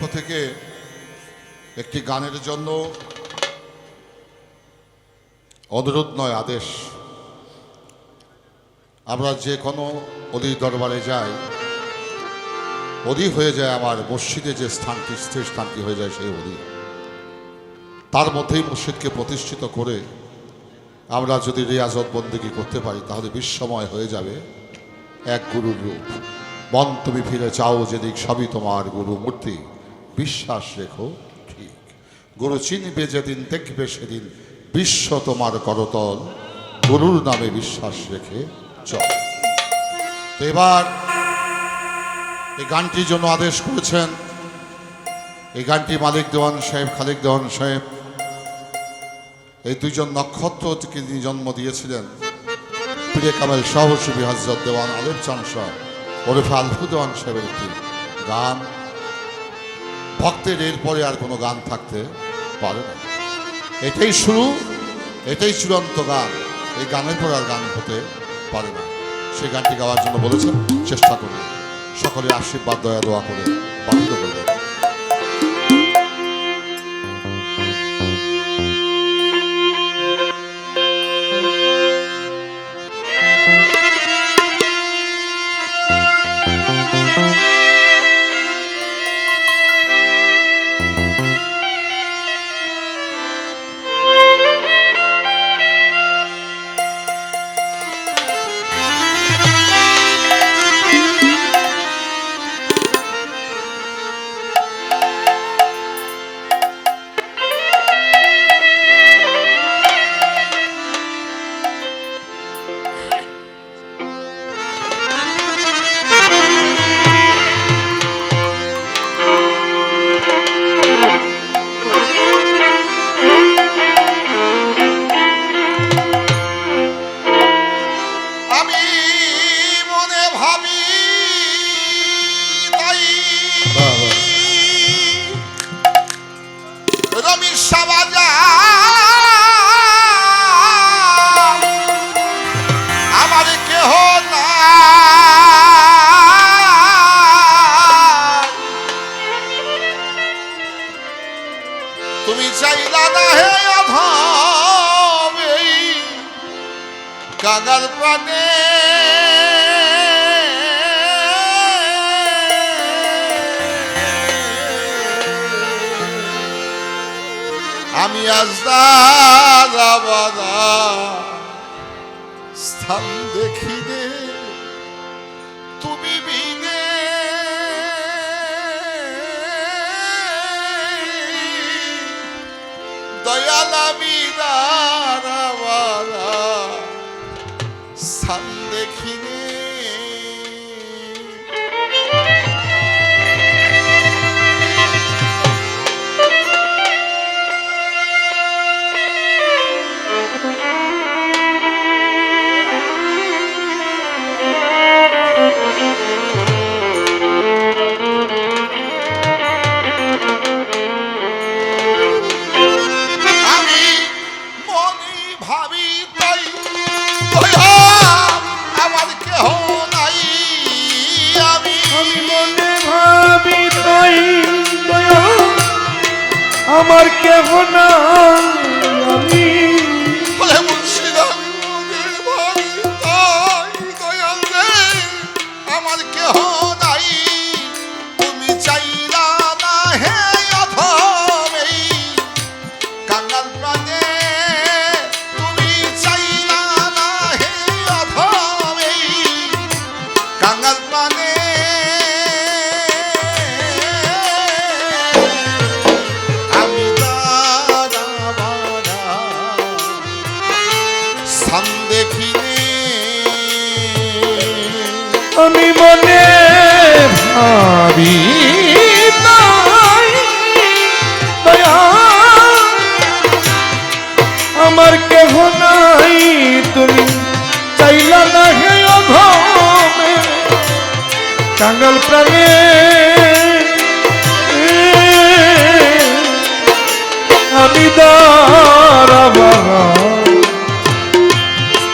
পক্ষ থেকে একটি গানের জন্য অনুরোধ নয়, আদেশ। আমরা যে কোনো অলির দরবারে যাই, অলি হয়ে যায় আমার মসজিদে যে স্থানটি, স্থির স্থানটি হয়ে যায় সেই অলি। তার মধ্যেই মসজিদকে প্রতিষ্ঠিত করে আমরা যদি রিয়াজত বন্দিগি করতে পারি, তাহলে বিশ্বময় হয়ে যাবে এক গুরুর রূপ। মন তুমি ফিরে চাও যেদিক, সবই তোমার গুরু মূর্তি বিশ্বাস রেখো, ঠিক। গুরু চিনবে যেদিন দেখবে সেদিন বিশ্ব তোমার করতল। গুরুর নামে বিশ্বাস রেখে চল। তো এবার এই গানটির জন্য আদেশ করেছেন এই গানটি মালিক দেওয়ান সাহেব, খালিক দেওয়ান সাহেব। এই দুইজন নক্ষত্রকে তিনি জন্ম দিয়েছিলেন, প্রিয় কামেল শাহসুবি হজরত দেওয়ান আলেপ চান শাহ, ওরফে আলফু দেওয়ান সাহেবের একটি গান। ভক্তের এরপরে আর কোনো গান থাকতে পারে না। এটাই শুরু, এটাই চূড়ান্ত গান। এই গানের পর আর গান হতে পারে না। সেই গানটি গাওয়ার জন্য বলেছেন, চেষ্টা করি সকলে আশীর্বাদ, দয়া, দোয়া করে বাধিত করবেন সাবাজা। আমার কেহ না তুমি চাইলা না হে অধম কাগার প্রাণে? আমি আজ দাদা স্থান দেখিলে তুমি বিনে তোমার কেহ নাই, তুমি চাইলা না হে অভমে কাঙ্গাল প্রাণে, আমি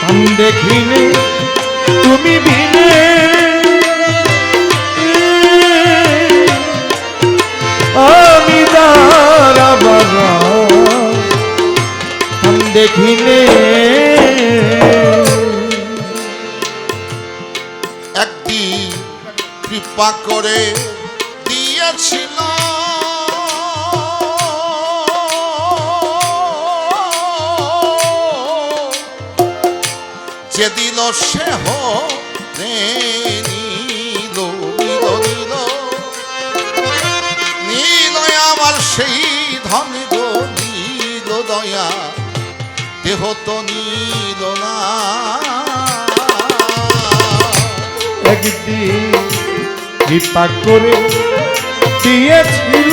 দান দেখিনি, তুমি ভিনে আমি দাঁড়াবা দেখিনে একটি কৃপা করে দিয়েছিল। যে দিল সে হে নীল নীল নীল। নীল আমার সেই ধন গো, নীল দয়া। দেহ তো নিল না। একদিন কৃপা করে দিয়েছিল।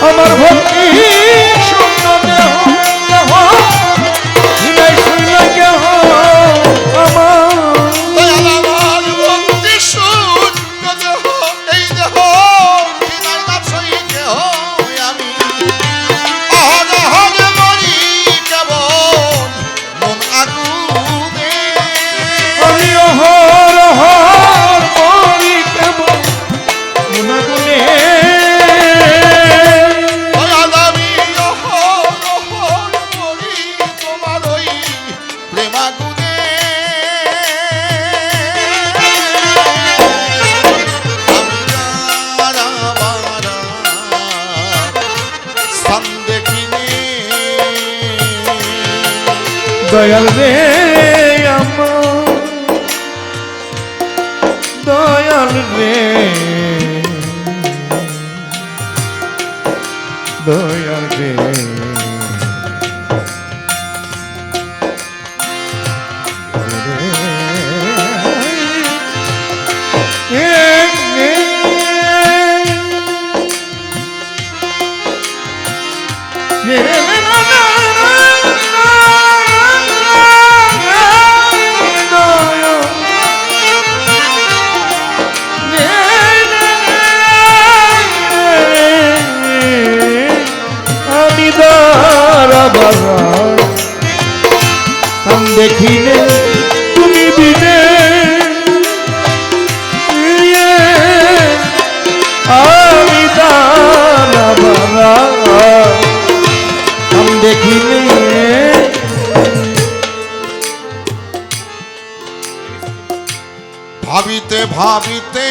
আমার ভক্তি দয়াল রে দয়াল রে। দয়াল রে। আমি দেখিলে তুমি বিনে দাঁড়াবার আমি দেখিলে ভাবিতে ভাবিতে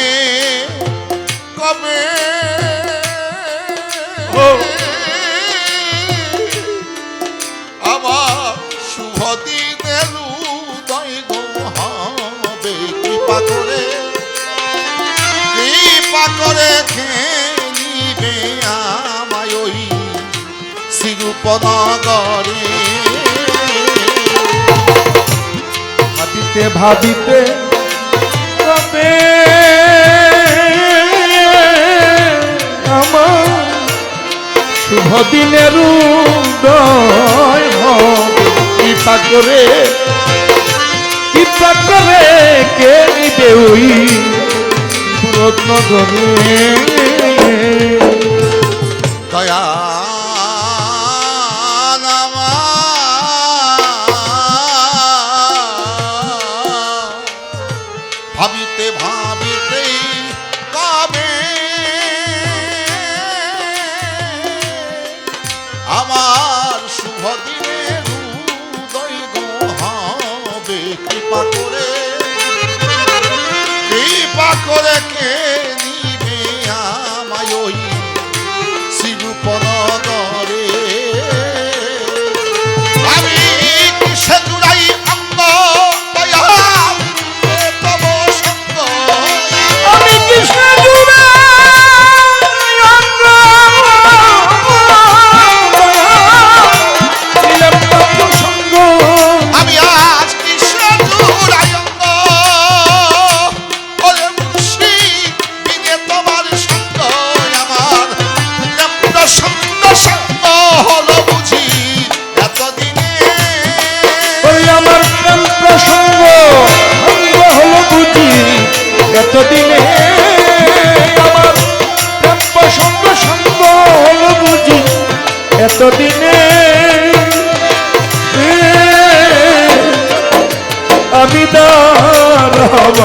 ভাবিতে ভাবিতে কবে আমার শুভ দিনের উদয় কৃপা করে কৃপা করে কে নিবে ওই রত্ন ধরে দয়া বিদ রব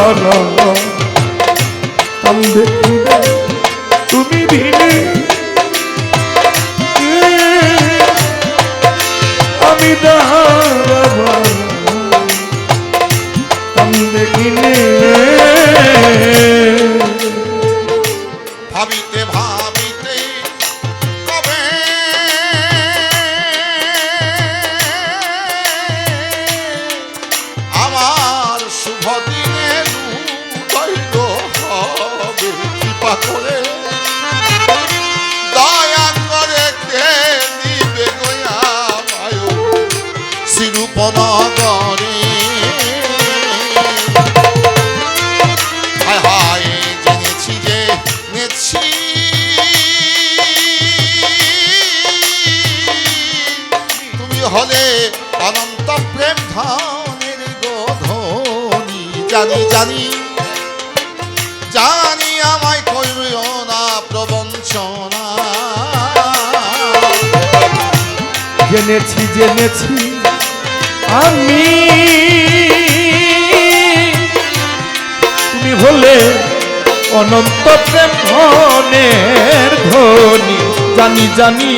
তুমি ভিনি আমি দাহ জেনেছি জেনেছি। আমি তুমি হলে অনন্ত প্রেমের ধনী। জানি জানি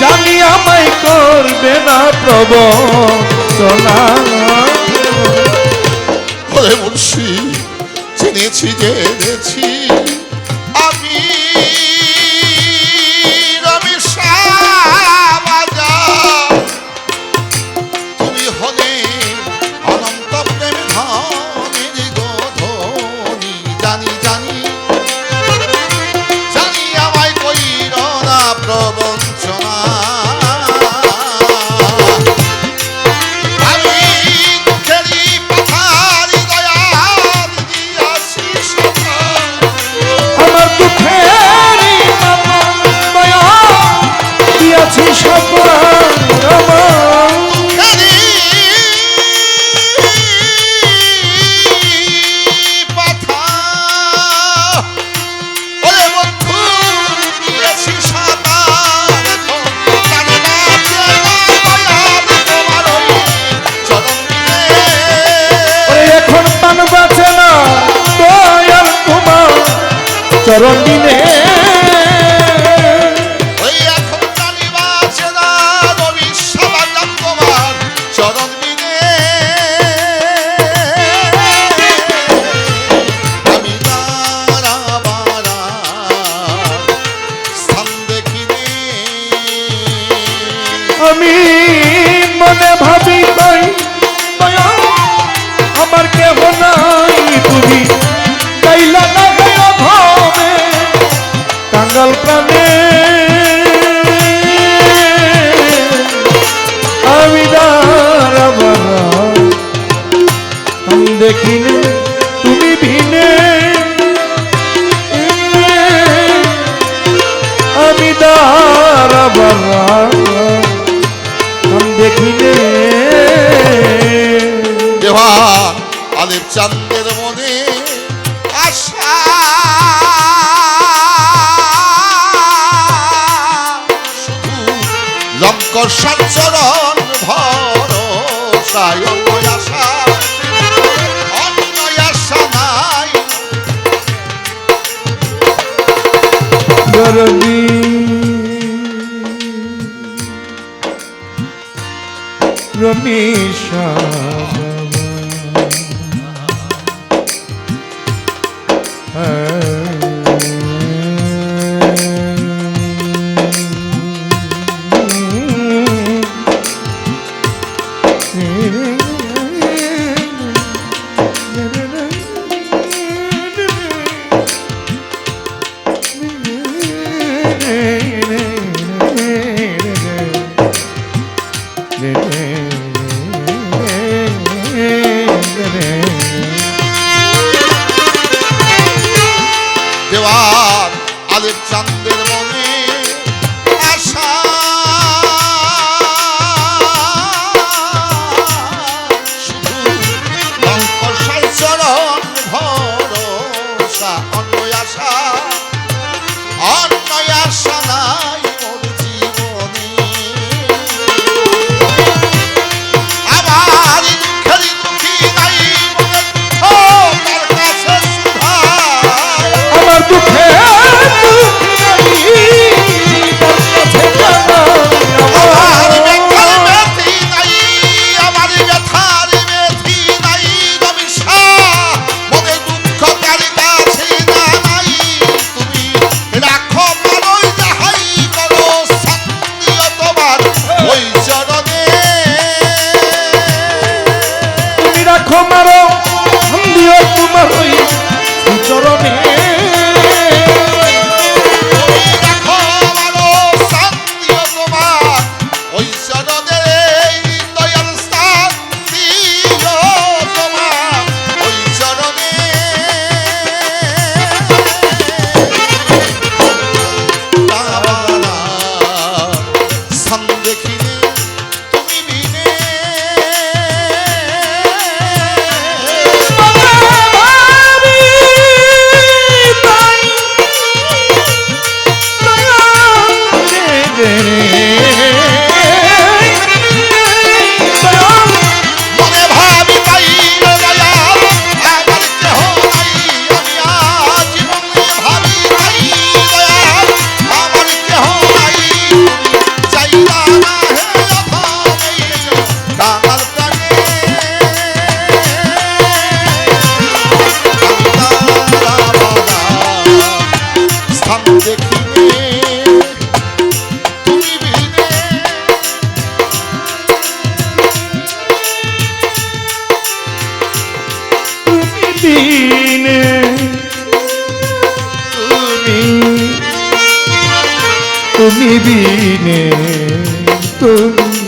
জানি আমায় করবে না প্রবচনা বলছি জেনেছি জেনেছি। আকর্ষণ চরণ ভরসায় তুমি তুমি